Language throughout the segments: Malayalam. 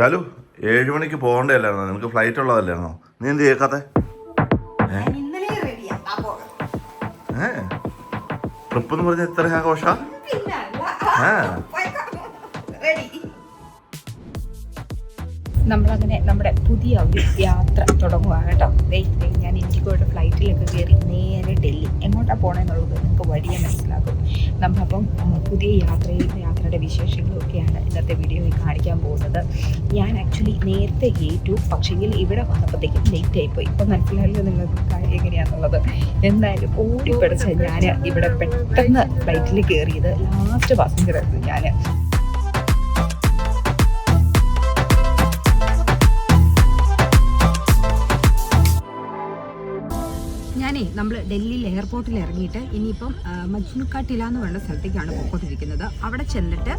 ഷാലു ഏഴ് മണിക്ക് പോകണ്ടല്ലായിരുന്നോ നിനക്ക് ഫ്ലൈറ്റ് ഉള്ളതല്ലായിരുന്നോ? നീ എന്ത് കേൾക്കാത്ത ഞാൻ ഇന്നലെ റെഡിയാ ആ. പോകാം. ഏ? ട്രിപ്പ് എന്ന് പറഞ്ഞ ഇത്ര ആഘോഷ ആ. പോയേക്കാം. റെഡി നമ്മളങ്ങനെ നമ്മുടെ പുതിയ ഒരു യാത്ര തുടങ്ങുവാണ് കേട്ടോ. ദേ, ഞാൻ ഇൻഡിഗോയുടെ ഫ്ലൈറ്റിലൊക്കെ കയറി നേരെ ഡൽഹി. എങ്ങോട്ടാണ് പോകണമെന്നുള്ളത് നിങ്ങൾക്ക് വഴിയെ മനസ്സിലാകും. നമ്മളപ്പം ആ, പുതിയ യാത്രയിൽ യാത്രയുടെ വിശേഷങ്ങളൊക്കെയാണ് ഇന്നത്തെ വീഡിയോയിൽ കാണിക്കാൻ പോകുന്നത്. ഞാൻ ആക്ച്വലി നേരത്തെ ഏറ്റു പക്ഷേങ്കിൽ ഇവിടെ വന്നപ്പോഴത്തേക്കും ലേറ്റ് ആയിപ്പോയി. ഇപ്പം മനസ്സിലായല്ലോ നിങ്ങൾക്ക് കാര്യം എങ്ങനെയാണെന്നുള്ളത് എന്തായാലും ഓടിപ്പിടിച്ച് ഞാൻ ഇവിടെ പെട്ടെന്ന് ഫ്ലൈറ്റിൽ കയറിയത് ലാസ്റ്റ് പാസഞ്ചറായിരുന്നു ഞാൻ നമ്മൾ ഡൽഹിയിൽ എയർപോർട്ടിൽ ഇറങ്ങിയിട്ട് ഇനിയിപ്പം മജ്നുക്കാട്ടില എന്ന് പറയുന്ന സ്ഥലത്തേക്കാണ് പോയിക്കൊണ്ടിരിക്കുന്നത്. അവിടെ ചെന്നിട്ട്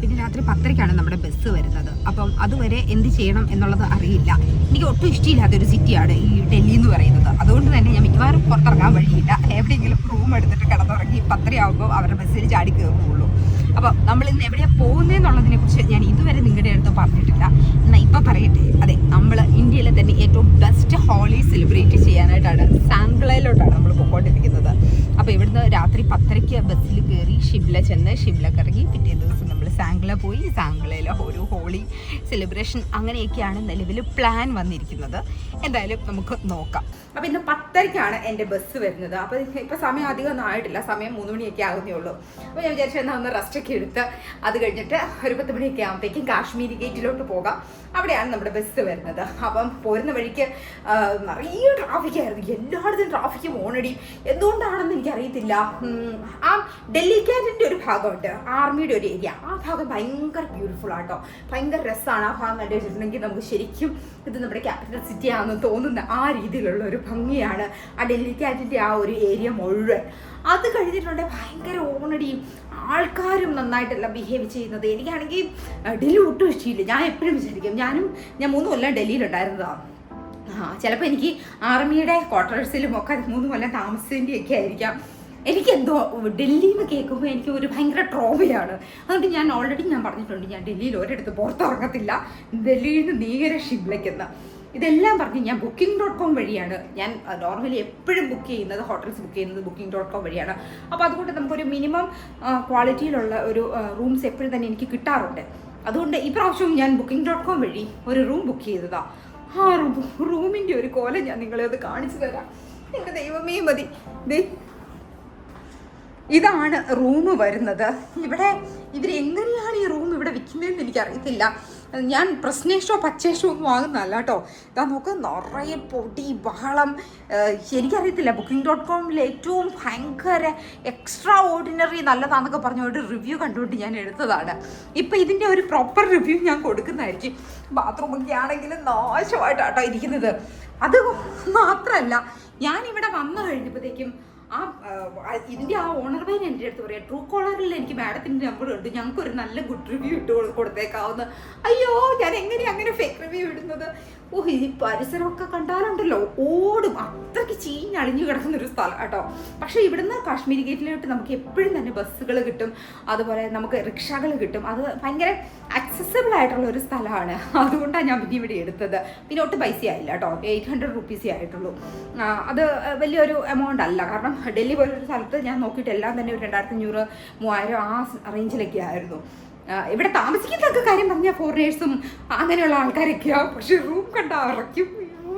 പിന്നെ രാത്രി പത്തരയ്ക്കാണ് നമ്മുടെ ബസ് വരുന്നത്. അപ്പം അതുവരെ എന്ത് ചെയ്യണം എന്നുള്ളത് അറിയില്ല. എനിക്ക് ഒട്ടും ഇഷ്ടമില്ലാത്തൊരു സിറ്റിയാണ് ഈ ഡൽഹി എന്ന് പറയുന്നത്. അതുകൊണ്ട് തന്നെ ഞാൻ മിക്കവാറും പുറത്തിറങ്ങാൻ വഴിയില്ല. എവിടെയെങ്കിലും റൂം എടുത്തിട്ട് കിടന്നുറങ്ങി പത്തരയാകുമ്പോൾ അവരുടെ ബസ്സിൽ ചാടി കയറുകയുള്ളൂ അപ്പം നമ്മൾ ഇന്ന് എവിടെയാ പോകുന്നതെന്നുള്ളതിനെ കുറിച്ച് ഞാൻ ഇതുവരെ നിങ്ങളുടെ അടുത്ത് പറഞ്ഞിട്ടില്ല. എന്നാൽ ഇപ്പം പറയട്ടെ. അതെ നമ്മൾ ഇന്ത്യയിലെ തന്നെ ഏറ്റവും ബെസ്റ്റ് ഹോളി സെലിബ്രേറ്റ് ചെയ്യാനായിട്ടാണ് സാംഗ്ലയിലോട്ടാണ് നമ്മൾ പോയിക്കൊണ്ടിരിക്കുന്നത്. അപ്പോൾ ഇവിടുന്ന് രാത്രി പത്തരയ്ക്ക് ബസ്സിൽ കയറി ഷിംല ചെന്ന് ഷിംല കറങ്ങി പിറ്റേ ദിവസം നമ്മൾ സാംഗ്ല പോയി. സാംഗ്ലയിലെ ഒരു ഹോളി സെലിബ്രേഷൻ അങ്ങനെയൊക്കെയാണ് നിലവിൽ പ്ലാൻ വന്നിരിക്കുന്നത്. എന്തായാലും നമുക്ക് നോക്കാം. അപ്പൊ ഇന്ന് പത്തരയ്ക്കാണ് എന്റെ ബസ് വരുന്നത്. അപ്പൊ ഇപ്പൊ സമയം അധികം ഒന്നും ആയിട്ടില്ല. സമയം മൂന്ന് മണിയൊക്കെ ആകുന്നേ ഉള്ളൂ. അപ്പൊ ഞാൻ വിചാരിച്ചു എന്നാൽ ഒന്ന് റെസ്റ്റ് ഒക്കെ എടുത്ത് അത് കഴിഞ്ഞിട്ട് ഒരു പത്ത് മണിയൊക്കെ ആകുമ്പോഴത്തേക്കും കാശ്മീരി ഗേറ്റിലോട്ട് പോകാം. അവിടെയാണ് നമ്മുടെ ബസ് വരുന്നത്. അപ്പം പോരുന്ന വഴിക്ക് നിറയെ ട്രാഫിക് ആയിരുന്നു. എല്ലായിടത്തും ട്രാഫിക് ഓണടി എന്തുകൊണ്ടാണെന്ന് എനിക്കറിയത്തില്ല. ആ ഡൽഹി ക്യാന്റിന്റെ ഒരു ഭാഗമുണ്ട്. ആർമിയുടെ ഒരു ഏരിയ ആ ഭാഗം ഭയങ്കര ബ്യൂട്ടിഫുൾ ആട്ടോ. ഭയങ്കര രസമാണ് ആ ഭാഗം കണ്ടു വെച്ചിട്ടുണ്ടെങ്കിൽ നമുക്ക് ശരിക്കും ഇത് നമ്മുടെ ക്യാപിറ്റൽ സിറ്റി ആണെന്ന് തോന്നുന്ന ആ രീതിയിലുള്ള ഒരു ഭംഗിയാണ് ആ ഡൽഹി ക്യാന്റിന്റെ ആ ഒരു ഏരിയ മുഴുവൻ. അത് കഴിഞ്ഞിട്ടുണ്ടെങ്കിൽ ഭയങ്കര ഓണടിയും ആൾക്കാരും നന്നായിട്ടല്ല ബിഹേവ് ചെയ്യുന്നത്. എനിക്കാണെങ്കിൽ ഡൽഹി ഒട്ടും ഇഷ്ടമില്ല ഞാൻ എപ്പോഴും വിചാരിക്കും ഞാനും ഞാൻ മൂന്ന് കൊല്ലം ഡൽഹിയിലുണ്ടായിരുന്നതാണ് ആ ചിലപ്പോൾ എനിക്ക് ആർമിയുടെ ക്വാർട്ടേഴ്സിലും ഒക്കെ മൂന്ന് കൊല്ലം താമസിച്ചതിന്റെ ഒക്കെ ആയിരിക്കാം. എനിക്കെന്തോ ഡൽഹി എന്ന് കേൾക്കുമ്പോൾ എനിക്ക് ഒരു ഭയങ്കര ട്രോമയാണ് അതുകൊണ്ട് ഞാൻ ഓൾറെഡി ഞാൻ പറഞ്ഞിട്ടുണ്ട് ഞാൻ ഡൽഹിയിൽ ഒരിടത്ത് പുറത്തിറങ്ങത്തില്ല. ഡൽഹിയിൽ നിന്ന് നേരെ ഷിംലയ്ക്കെന്ന് ഇതെല്ലാം പറഞ്ഞ് ഞാൻ ബുക്കിംഗ് ഡോട്ട് കോം വഴിയാണ്. ഞാൻ നോർമലി എപ്പോഴും ബുക്ക് ചെയ്യുന്നത് ഹോട്ടൽസ് ബുക്ക് ചെയ്യുന്നത് ബുക്കിംഗ് ഡോട്ട് കോം വഴിയാണ്. അപ്പോൾ അതുകൊണ്ട് നമുക്കൊരു മിനിമം ക്വാളിറ്റിയിലുള്ള ഒരു റൂംസ് എപ്പോഴും തന്നെ എനിക്ക് കിട്ടാറുണ്ട്. അതുകൊണ്ട് ഇപ്രാവശ്യവും ഞാൻ ബുക്കിംഗ് ഡോട്ട് കോം വഴി ഒരു റൂം ബുക്ക് ചെയ്തതാ. ആ റൂമിന്റെ ഒരു കോല ഞാൻ നിങ്ങളെ അത് കാണിച്ചു തരാം. എന്റെ ദൈവമേ മതി. ഇതാണ് റൂം വരുന്നത്. ഇവിടെ ഇവരെങ്ങനെയാണ് ഈ റൂം ഇവിടെ വിൽക്കുന്നതെന്ന് എനിക്കറിയത്തില്ല. ഞാൻ പ്രശ്നേഷോ പച്ചേഷോ ഒന്നും വാങ്ങുന്നതല്ല കേട്ടോ. ഇതാ നോക്ക് നിറയെ പൊടി ബഹളം. എനിക്കറിയത്തില്ല ബുക്കിംഗ് ഡോട്ട് കോമിൽ ഏറ്റവും ഭയങ്കര എക്സ്ട്രാ ഓർഡിനറി നല്ലതാണെന്നൊക്കെ പറഞ്ഞ ഒരു റിവ്യൂ കണ്ടുകൊണ്ട് ഞാൻ എടുത്തതാണ്. ഇപ്പം ഇതിന്റെ ഒരു പ്രോപ്പർ റിവ്യൂ ഞാൻ കൊടുക്കുന്നതായിരിക്കും. ബാത്റൂമൊക്കെ ആണെങ്കിലും നാശമായിട്ടാട്ടോ ഇരിക്കുന്നത്. അത് മാത്രമല്ല ഞാനിവിടെ വന്നു കഴിഞ്ഞപ്പോഴത്തേക്കും ആ ഇതിന്റെ ആ ഓണർ പേര് എന്റെ അടുത്ത് പറയാം. ട്രൂ കോളറിൽ എനിക്ക് മാഡത്തിന്റെ നമ്പർ ഉണ്ട്. ഞങ്ങൾക്ക് ഒരു നല്ല ഗുഡ് റിവ്യൂ ഇട്ട് കൊടു- കൊടുത്തേക്കാവുന്ന അയ്യോ ഞാൻ എങ്ങനെയാ അങ്ങനെ ഫേക്ക് റിവ്യൂ ഇടുന്നത്? ഓ ഈ പരിസരമൊക്കെ കണ്ടാലുണ്ടല്ലോ. ഓടും. അത്രയ്ക്ക് ചീഞ്ഞളിഞ്ഞു കിടക്കുന്ന ഒരു സ്ഥലം കേട്ടോ. പക്ഷേ ഇവിടുന്ന് കാശ്മീരി ഗേറ്റിലോട്ട് നമുക്ക് എപ്പോഴും തന്നെ ബസ്സുകൾ കിട്ടും. അതുപോലെ നമുക്ക് റിക്ഷകൾ കിട്ടും. അത് ഭയങ്കര അക്സസിബിൾ ആയിട്ടുള്ള ഒരു സ്ഥലമാണ്. അതുകൊണ്ടാണ് ഞാൻ പിന്നെ ഇവിടെ എടുത്തത്. പിന്നെ ഒട്ടും പൈസ ആയില്ല കേട്ടോ. എയ്റ്റ് ഹൺഡ്രഡ് റുപ്പീസേ ആയിട്ടുള്ളൂ. അത് വലിയൊരു എമൗണ്ട് അല്ല. കാരണം ഡൽഹി പോലൊരു സ്ഥലത്ത് ഞാൻ നോക്കിയിട്ട് എല്ലാം തന്നെ ഒരു രണ്ടായിരത്തി അഞ്ഞൂറ് മൂവായിരം ആ റേഞ്ചിലൊക്കെ ആയിരുന്നു. ഇവിടെ താമസിക്കുന്നതൊക്കെ കാര്യം പറഞ്ഞാൽ ഫോറിനേഴ്സും അങ്ങനെയുള്ള ആൾക്കാരൊക്കെയാ. പക്ഷെ റൂം കണ്ട അറയ്ക്കും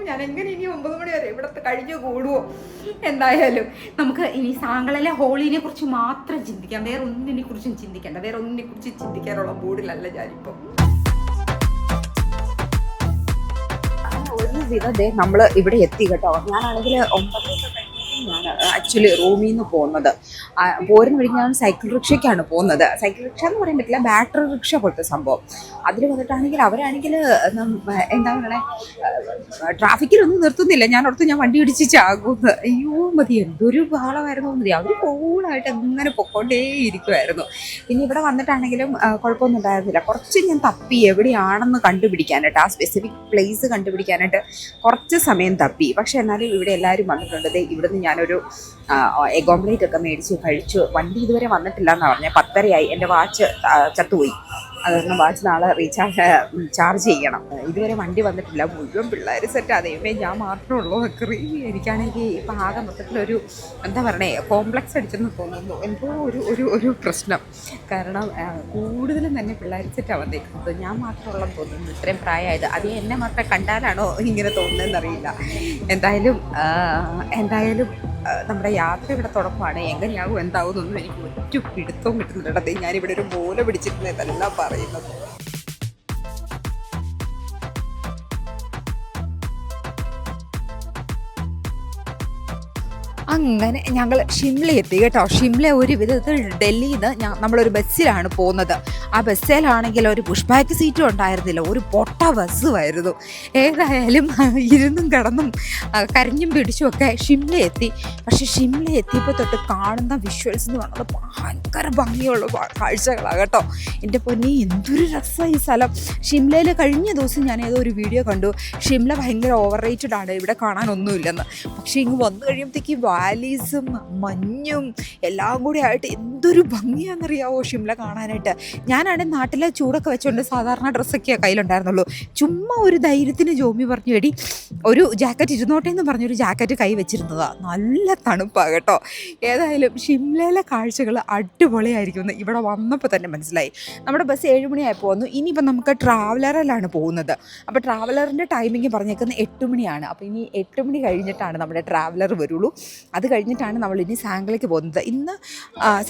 ഞാൻ എങ്ങനെ ഇനി ഒമ്പത് മണി വരെ ഇവിടുത്തെ കഴിഞ്ഞു കൂടുവോ? എന്തായാലും നമുക്ക് ഇനി സാങ്കളിലെ ഹോളിനെ കുറിച്ച് മാത്രം ചിന്തിക്കാം. വേറെ ഒന്നിനെ കുറിച്ചും ചിന്തിക്കേണ്ട. വേറെ ഒന്നിനെ കുറിച്ച് ചിന്തിക്കാനുള്ള മൂഡിലല്ല ഞാനിപ്പം. ഒരു വിധത്തെ നമ്മൾ ഇവിടെ എത്തി കേട്ടോ. ഞാനാണെങ്കിൽ ഒമ്പത് ഞാൻ ആക്ച്വലി റൂമിൽ നിന്ന് പോകുന്നത്. പോരുന്ന വഴി ഞാൻ സൈക്കിൾ റിക്ഷയ്ക്കാണ് പോകുന്നത്. സൈക്കിൾ റിക്ഷ എന്ന് പറയാൻ പറ്റില്ല ബാറ്ററി റിക്ഷ പോലത്തെ സംഭവം. അതിൽ വന്നിട്ടാണെങ്കിൽ അവരാണെങ്കിൽ എന്താ പറയണേ ട്രാഫിക്കിലൊന്നും നിർത്തുന്നില്ല. ഞാൻ ഓർത്ത് ഞാൻ വണ്ടി ഇടിച്ച് ചാകുമെന്ന് അയ്യോ മതി എന്തൊരു ബഹളമായിരുന്നു മതി. അവർ കൂളായിട്ട് അങ്ങനെ പൊക്കോണ്ടേ ഇരിക്കുമായിരുന്നു പിന്നെ ഇവിടെ വന്നിട്ടാണെങ്കിലും കുഴപ്പമൊന്നും ഉണ്ടായിരുന്നില്ല. കുറച്ച് ഞാൻ തപ്പി എവിടെയാണെന്ന് കണ്ടുപിടിക്കാനായിട്ട് ആ സ്പെസിഫിക് പ്ലേസ് കണ്ടുപിടിക്കാനായിട്ട് കുറച്ച് സമയം തപ്പി. പക്ഷെ എന്നാലും ഇവിടെ എല്ലാവരും വന്നിട്ടുണ്ട്. ഇവിടുന്ന് ഞാനൊരു എഗ് ഓംലേറ്റ് ഒക്കെ മേടിച്ച് കഴിച്ചു. വണ്ടി ഇതുവരെ വന്നിട്ടില്ല എന്നാണ് പറഞ്ഞത് പത്തരയായി. എന്റെ വാച്ച് ചത്തുപോയി. അതുകൊണ്ട് വാച്ച് നാളെ റീചാർജ് ചാർജ് ചെയ്യണം. ഇതുവരെ വണ്ടി വന്നിട്ടില്ല. മുഴുവൻ പിള്ളേർ സെറ്റ് അതേമേ ഞാൻ മാത്രമേ ഉള്ളൂ. അക്രി എനിക്കാണെങ്കിൽ ഇപ്പം ആകെ മൊത്തത്തിലൊരു എന്താ പറയണേ കോംപ്ലക്സ് അടിച്ചെന്ന് തോന്നുന്നു. എന്തോ ഒരു ഒരു ഒരു പ്രശ്നം. കാരണം കൂടുതലും തന്നെ പിള്ളേർ സെറ്റാണ് വന്നേക്കുന്നത്. ഞാൻ മാത്രമുള്ള തോന്നുന്നു. ഇത്രയും പ്രായമായത്. അത് എന്നെ മാത്രം കണ്ടാലാണോ ഇങ്ങനെ തോന്നുന്നതെന്നറിയില്ല. എന്തായാലും എന്തായാലും നമ്മുടെ യാത്ര ഇവിടെ തുടക്കമാണ്. എങ്ങനെയാകും എന്താവും എന്നൊന്നും എനിക്ക് ഒറ്റ പിടുത്തവും കിട്ടുന്നില്ല ഞാനിവിടെ ഒരു മൂല പിടിച്ചിട്ടുണ്ട് ഇതെല്ലാം പറയുന്നത്. അങ്ങനെ ഞങ്ങൾ ഷിംല എത്തി കേട്ടോ. ഷിംല ഒരു വിധത്തിൽ ഡൽഹിയിൽ നിന്ന് നമ്മളൊരു ബസ്സിലാണ് പോകുന്നത്. ആ ബസ്സിലാണെങ്കിൽ ഒരു പുഷ് ബാക്ക് സീറ്റും ഉണ്ടായിരുന്നില്ല. ഒരു പൊട്ട ബസ്സുമായിരുന്നു ഏതായാലും ഇരുന്നും കിടന്നും കരിഞ്ഞും കരഞ്ഞും പിടിച്ചും ഒക്കെ ഷിംല എത്തി. പക്ഷെ ഷിംല എത്തിയപ്പോൾ തൊട്ട് കാണുന്ന വിഷ്വൽസ് എന്ന് പറയുന്നത് ഭയങ്കര ഭംഗിയുള്ള കാഴ്ചകളാണ് കേട്ടോ. എന്റെ പൊന്നി എന്തൊരു രസമാണ് ഈ സ്ഥലം. ഷിംലയിൽ കഴിഞ്ഞ ദിവസം ഞാൻ ഏതോ ഒരു വീഡിയോ കണ്ടു. ഷിംല ഭയങ്കര ഓവർ റേറ്റഡ് ആണ്. ഇവിടെ കാണാനൊന്നുമില്ലെന്ന് പക്ഷേ ഇങ്ങ് വന്നു കഴിയുമ്പോഴത്തേക്ക് വാലീസും മഞ്ഞും എല്ലാം കൂടി ആയിട്ട് എന്തൊരു ഭംഗിയാണെന്നറിയാവോ ഷിംല കാണാനായിട്ട്. ഞാനാണ് നാട്ടിലെ ചൂടൊക്കെ വെച്ചുകൊണ്ട് സാധാരണ ഡ്രസ്സൊക്കെ കയ്യിലുണ്ടായിരുന്നുള്ളൂ. ചുമ്മാ ഒരു ധൈര്യത്തിന് ജോമി പറഞ്ഞു എടി ഒരു ജാക്കറ്റ് ഇരുന്നോട്ടെ എന്ന് പറഞ്ഞൊരു ജാക്കറ്റ് കൈ വെച്ചിരുന്നതാണ് നല്ല തണുപ്പാണ് കേട്ടോ. ഏതായാലും ഷിംലയിലെ കാഴ്ചകൾ അടിപൊളിയായിരിക്കും എന്ന് ഇവിടെ വന്നപ്പോൾ തന്നെ മനസ്സിലായി. നമ്മുടെ ബസ് ഏഴ് മണിയായപ്പോൾ വന്നു ഇനിയിപ്പോൾ നമുക്ക് ട്രാവലറിലാണ് പോകുന്നത്. അപ്പോൾ ട്രാവലറിന്റെ ടൈമിംഗ് പറഞ്ഞേക്കുന്നത് എട്ട് മണിയാണ്. അപ്പോൾ ഇനി എട്ട് മണി കഴിഞ്ഞിട്ടാണ് നമ്മുടെ ട്രാവലർ വരുള്ളൂ. അത് കഴിഞ്ഞിട്ടാണ് നമ്മൾ ഇനി സാംഗ്ലയ്ക്ക് പോകുന്നത്. ഇന്ന്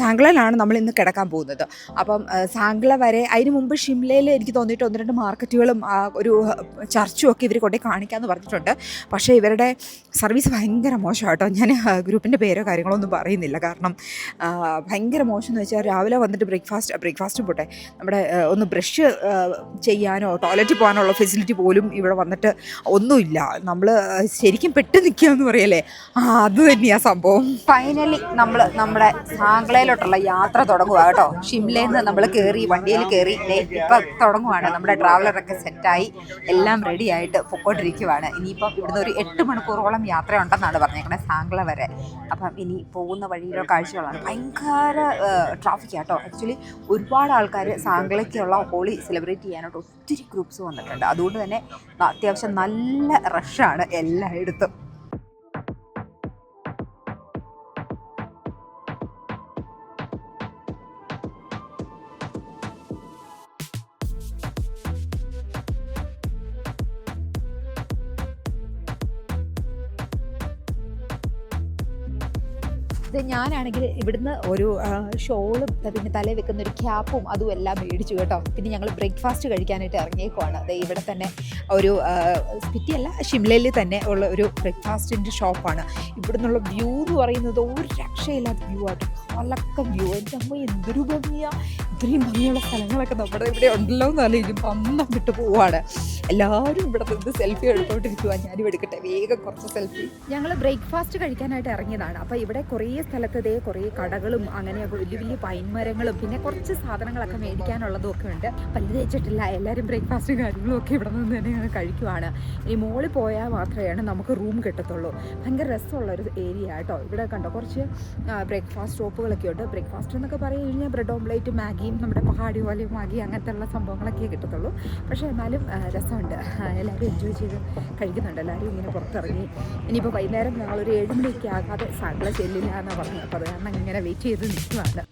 സാംഗ്ലയിലാണ് നമ്മൾ ഇന്ന് കിടക്കാൻ പോകുന്നത്. അപ്പം സാംഗ്ല വരെ അതിന് മുമ്പ് ഷിംലയിൽ എനിക്ക് തോന്നിയിട്ട് ഒന്ന് രണ്ട് മാർക്കറ്റുകളും ഒരു ചർച്ചും ഒക്കെ ഇവർ കൊണ്ടേ കാണിക്കാമെന്ന് പറഞ്ഞിട്ടുണ്ട്. പക്ഷേ ഇവരുടെ സർവീസ് ഭയങ്കര മോശം കേട്ടോ. ഞാൻ ഗ്രൂപ്പിന്റെ പേരോ കാര്യങ്ങളോ ഒന്നും പറയുന്നില്ല. കാരണം ഭയങ്കര മോശം എന്ന് വെച്ചാൽ രാവിലെ വന്നിട്ട് ബ്രേക്ക്ഫാസ്റ്റ് ബ്രേക്ക്ഫാസ്റ്റ് പോട്ടെ. നമ്മുടെ ഒന്ന് ബ്രഷ് ചെയ്യാനോ ടോയ്ലറ്റിൽ പോകാനുള്ള ഫെസിലിറ്റി പോലും ഇവിടെ വന്നിട്ട് ഒന്നുമില്ല. നമ്മൾ ശരിക്കും പെട്ട് നിൽക്കുക എന്ന് പറയല്ലേ? ആ അത് തന്നെയാ സംഭവം. ഫൈനലി നമ്മൾ നമ്മുടെ സാംഗ്ലയിലോട്ടുള്ള യാത്ര തുടങ്ങുക കേട്ടോ. ഷിംലയിൽ നിന്ന് നമ്മൾ കയറി വണ്ടിയിൽ കയറി ഇപ്പം തുടങ്ങുവാണ്. നമ്മുടെ ട്രാവലറൊക്കെ സെറ്റായി. എല്ലാം റെഡി ആയിട്ട് പൊക്കോണ്ടിരിക്കുവാണ്. ഇനിയിപ്പം ഇവിടുന്ന് ഒരു എട്ട് മണിക്കൂറോളം യാത്ര ഉണ്ടെന്നാണ് പറഞ്ഞേക്കണത് സാംഗ്ല വരെ. അപ്പം ഇനി പോകുന്ന വഴിയിലോ കാഴ്ചകളാണ്. ഭയങ്കര ട്രാഫിക് ആട്ടോ ആക്ച്വലി ഒരുപാട് ആൾക്കാർ സാംഗ്ലയ്ക്കുള്ള ഹോളി സെലിബ്രേറ്റ് ചെയ്യാനായിട്ട് ഒത്തിരി ഗ്രൂപ്പ്സ് വന്നിട്ടുണ്ട്. അതുകൊണ്ട് തന്നെ അത്യാവശ്യം നല്ല റഷാണ് എല്ലായിടത്തും. ഇത് ഞാനാണെങ്കിൽ ഇവിടുന്ന് ഒരു ഷോളും പിന്നെ തലയിൽ വെക്കുന്ന ഒരു ക്യാപ്പും അതും എല്ലാം മേടിച്ചു കേട്ടോ. പിന്നെ ഞങ്ങൾ ബ്രേക്ക്ഫാസ്റ്റ് കഴിക്കാനായിട്ട് ഇറങ്ങിയേക്കുവാണ്. അത് ഇവിടെ തന്നെ ഒരു സ്പിറ്റിയല്ല ഷിംലയിൽ തന്നെ ഉള്ള ഒരു ബ്രേക്ക്ഫാസ്റ്റിന്റെ ഷോപ്പാണ്. ഇവിടുന്നുള്ള വ്യൂ എന്ന് പറയുന്നത് ഒരു രക്ഷയില്ലാത്ത വ്യൂ ആട്ടോ. കലക്കം വ്യൂ എന്റെ അമ്മ എന്തൊരു ഭംഗിയാ. ഇത്രയും ഭംഗിയുള്ള സ്ഥലങ്ങളൊക്കെ നമ്മുടെ ഇവിടെ ഉണ്ടല്ലോ എന്ന് ആലോചിക്കും പന്തം വിട്ട് പോവാണ്. എല്ലാവരും ഇവിടെ നിന്ന് സെൽഫി എടുത്തോണ്ടിരിക്കുക ഞാനും എടുക്കട്ടെ. വേഗം കുറച്ച് സെൽഫി ഞങ്ങൾ ബ്രേക്ക്ഫാസ്റ്റ് കഴിക്കാനായിട്ട് ഇറങ്ങിയതാണ്. അപ്പോൾ ഇവിടെ കുറേ സ്ഥലത്ത് ഇതേ കുറേ കടകളും അങ്ങനെയൊക്കെ വലിയ വലിയ പൈൻ മരങ്ങളും പിന്നെ കുറച്ച് സാധനങ്ങളൊക്കെ മേടിക്കാനുള്ളതും ഒക്കെ ഉണ്ട് പല്ല് തേച്ചിട്ടില്ല എല്ലാവരും ബ്രേക്ക്ഫാസ്റ്റും കാര്യങ്ങളും ഒക്കെ ഇവിടെ നിന്ന് തന്നെ ഞങ്ങൾ കഴിക്കുവാണ്. ഈ മോളിൽ പോയാൽ മാത്രമേ നമുക്ക് റൂം കിട്ടത്തുള്ളൂ. ഭയങ്കര രസമുള്ള ഒരു ഏരിയ കേട്ടോ ഇവിടെ കണ്ടോ? കുറച്ച് ബ്രേക്ക്ഫാസ്റ്റ് സ്റ്റോപ്പുകളൊക്കെ ഉണ്ട്. ബ്രേക്ക്ഫാസ്റ്റ് എന്നൊക്കെ പറഞ്ഞു കഴിഞ്ഞാൽ ബ്രെഡ് ഓംലേറ്റ് മാഗിയും നമ്മുടെ പഹാടി പോലെ മാഗി അങ്ങനത്തെ ഉള്ള സംഭവങ്ങളൊക്കെ കിട്ടത്തുള്ളൂ. പക്ഷേ എന്നാലും രസമുണ്ട്. എല്ലാവരും എൻജോയ് ചെയ്ത് കഴിക്കുന്നുണ്ട്. എല്ലാവരും ഇങ്ങനെ പുറത്തിറങ്ങി. ഇനിയിപ്പോൾ വൈകുന്നേരം ഞങ്ങളൊരു ഏഴ് മണിയൊക്കെ ആകാതെ സകല ചെല്ലില്ല എന്നാണ് പറഞ്ഞത്. അപ്പോൾ അത് കാരണം ഇങ്ങനെ വെയിറ്റ് ചെയ്ത് നിൽക്കുവാണ്.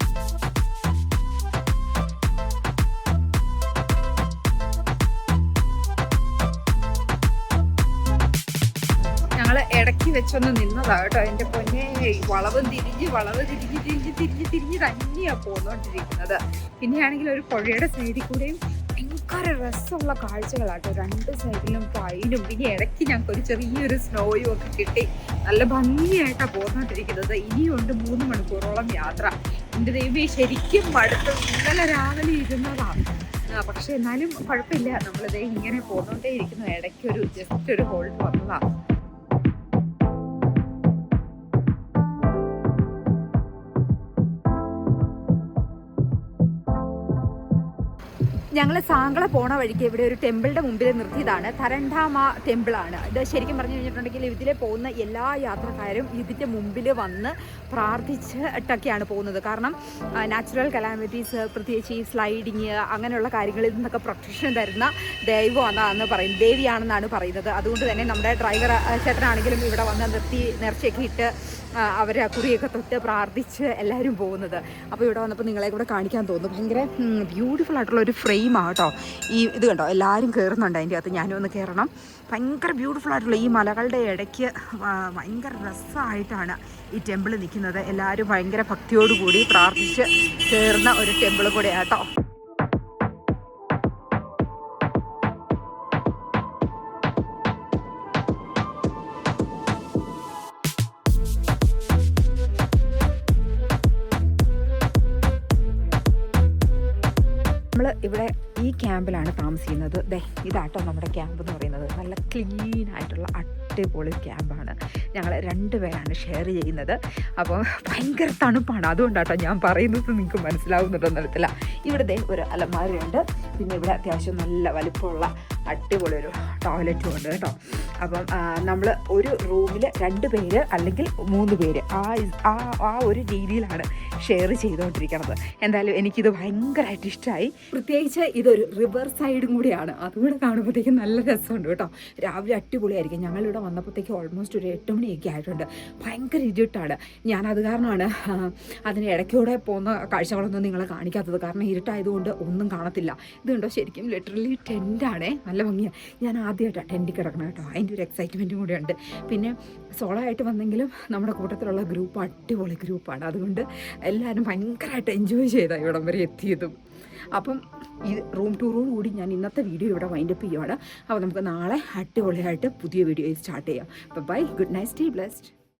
ഇടയ്ക്ക് വെച്ചൊന്ന് നിന്നതാ കേട്ടോ. എന്റെ പൊന്നെ വളവ് തിരിഞ്ഞ് വളവ് തിരിഞ്ഞ് തിരിഞ്ഞ് തിരിഞ്ഞ് തിരിഞ്ഞ് തന്നെയാണ് പോന്നുകൊണ്ടിരിക്കുന്നത് പിന്നെയാണെങ്കിൽ ഒരു പുഴയുടെ സൈഡിൽ കൂടെയും ഭയങ്കര രസമുള്ള കാഴ്ചകളാട്ടോ രണ്ട് സൈഡിലും പൈനും പിന്നെ ഇടയ്ക്ക് ഞങ്ങൾക്ക് ഒരു ചെറിയൊരു സ്നോയും ഒക്കെ കിട്ടി. നല്ല ഭംഗിയായിട്ടാണ് പോന്നുകൊണ്ടിരിക്കുന്നത് ഇനിയുണ്ട് മൂന്ന് മണിക്കൂറോളം യാത്ര. എന്റെ ദൈവമേ ശരിക്കും മടുത്ത് ഇന്നലെ രാവിലെ ഇരുന്നതാണ് പക്ഷെ എന്നാലും കുഴപ്പമില്ല. നമ്മളിതേ ഇങ്ങനെ പോന്നുകൊണ്ടേ ഇരിക്കുന്നു. ഇടയ്ക്ക് ഒരു ജസ്റ്റ് ഒരു ഹോൾഡ് വന്നതാണ് ഞങ്ങൾ സാങ്കള പോണ വഴിക്ക് ഇവിടെ ഒരു ടെമ്പിളിന്റെ മുമ്പിൽ നിർത്തിയതാണ്. തരണ്ടാമ ടെമ്പിൾ ആണ് ഇത് ശരിക്കും പറഞ്ഞു കഴിഞ്ഞിട്ടുണ്ടെങ്കിൽ ഇതിലെ പോകുന്ന എല്ലാ യാത്രക്കാരും ഇതിന്റെ മുമ്പിൽ വന്ന് പ്രാർത്ഥിച്ചിട്ടൊക്കെയാണ് പോകുന്നത്. കാരണം നാച്ചുറൽ കലാമിറ്റീസ് പ്രത്യേകിച്ച് ഈ സ്ലൈഡിങ് അങ്ങനെയുള്ള കാര്യങ്ങളിൽ നിന്നൊക്കെ പ്രൊട്ടക്ഷൻ തരുന്ന ദൈവമാണെന്നാണ് പറയുന്നത് ദേവിയാണെന്നാണ് പറയുന്നത്. അതുകൊണ്ട് തന്നെ നമ്മുടെ ഡ്രൈവർ ചേട്ടനാണെങ്കിലും ഇവിടെ വന്ന് നിർത്തി നേർച്ചയൊക്കെ ഇട്ട് ആ, അവരെ കുറിയൊക്കെ തൊട്ട് പ്രാർത്ഥിച്ച് എല്ലാവരും പോകുന്നത്. അപ്പോൾ ഇവിടെ വന്നപ്പോൾ നിങ്ങളെ കൂടെ കാണിക്കാൻ തോന്നുന്നു ഭയങ്കര ബ്യൂട്ടിഫുൾ ആയിട്ടുള്ള ഒരു ഫ്രെയിമാണ് കേട്ടോ ഈ ഇത് കണ്ടോ? എല്ലാവരും കയറുന്നുണ്ട് അതിന്റെ അകത്ത്. ഞാനും ഒന്ന് കയറണം ഭയങ്കര ബ്യൂട്ടിഫുൾ ആയിട്ടുള്ള ഈ മലകളുടെ ഇടയ്ക്ക് ആ, ഭയങ്കര രസമായിട്ടാണ് ഈ ടെമ്പിൾ നിൽക്കുന്നത് എല്ലാവരും ഭയങ്കര ഭക്തിയോടുകൂടി പ്രാർത്ഥിച്ച് കയറുന്ന ഒരു ടെമ്പിൾ കൂടെ കേട്ടോ ഇവിടെ ഈ ക്യാമ്പിലാണ് താമസിക്കുന്നത്. ദേ ഇതാട്ടോ നമ്മുടെ ക്യാമ്പ് എന്ന് പറയുന്നത്. നല്ല ക്ലീൻ ആയിട്ടുള്ള അടിപൊളി ക്യാമ്പാണ്. ഞങ്ങൾ രണ്ടുപേരാണ് ഷെയർ ചെയ്യുന്നത്. അപ്പോൾ ഭയങ്കര തണുപ്പാണ്. അതുകൊണ്ടാട്ടോ ഞാൻ പറയുന്നത് നിങ്ങൾക്ക് മനസ്സിലാവുന്നുണ്ടോ എന്നറിയത്തില്ല ഇവിടുത്തെ ഒരു അലമാരയുണ്ട്. പിന്നെ ഇവിടെ അത്യാവശ്യം നല്ല വലിപ്പമുള്ള അടിപൊളി ഒരു ടോയ്ലറ്റും ഉണ്ട് കേട്ടോ. അപ്പം നമ്മൾ ഒരു റൂമിൽ രണ്ട് പേര് അല്ലെങ്കിൽ മൂന്ന് പേര് ആ ആ ആ ഒരു രീതിയിലാണ് ഷെയർ ചെയ്തുകൊണ്ടിരിക്കുന്നത് എന്തായാലും എനിക്കിത് ഭയങ്കരമായിട്ട് ഇഷ്ടമായി പ്രത്യേകിച്ച് ഇതൊരു റിവർ സൈഡും കൂടിയാണ്. അതുകൂടെ കാണുമ്പോഴത്തേക്കും നല്ല രസമുണ്ട് കേട്ടോ. രാവിലെ അടിപൊളിയായിരിക്കും. ഞങ്ങളിവിടെ വന്നപ്പോഴത്തേക്ക് ഓൾമോസ്റ്റ് ഒരു എട്ട് മണിയൊക്കെ ആയിട്ടുണ്ട്. ഭയങ്കര ഇരുട്ടാണ്. ഞാനത് കാരണമാണ് അതിന് ഇടയ്ക്കൂടെ പോകുന്ന കാഴ്ചകളൊന്നും നിങ്ങളെ കാണിക്കാത്തത്. കാരണം ഇരുട്ടായതുകൊണ്ട് ഒന്നും കാണത്തില്ല. ഇതുണ്ടോ? ശരിക്കും ലിറ്ററലി ടെന്റാണേ നല്ല ഭംഗിയാണ് ഞാൻ ആദ്യമായിട്ടാണ് ടെന്റിൽ കിടക്കണം കേട്ടോ. അതിന്റെ ഒരു എക്സൈറ്റ്മെന്റും കൂടെ ഉണ്ട് പിന്നെ സോളോ ആയിട്ട് വന്നെങ്കിലും നമ്മുടെ കൂട്ടത്തിലുള്ള ഗ്രൂപ്പ് അടിപൊളി ഗ്രൂപ്പാണ് അതുകൊണ്ട് എല്ലാവരും ഭയങ്കരമായിട്ട് എൻജോയ് ചെയ്താണ് ഇവിടം വരെ എത്തിയതും. അപ്പം ഈ റൂം ടൂറോട് കൂടി ഞാൻ ഇന്നത്തെ വീഡിയോ ഇവിടെ വൈൻഡപ്പ് ചെയ്യുവാണ്. അപ്പോൾ നമുക്ക് നാളെ അടിപൊളിയായിട്ട് പുതിയ വീഡിയോ സ്റ്റാർട്ട് ചെയ്യാം. Bye good night stay blessed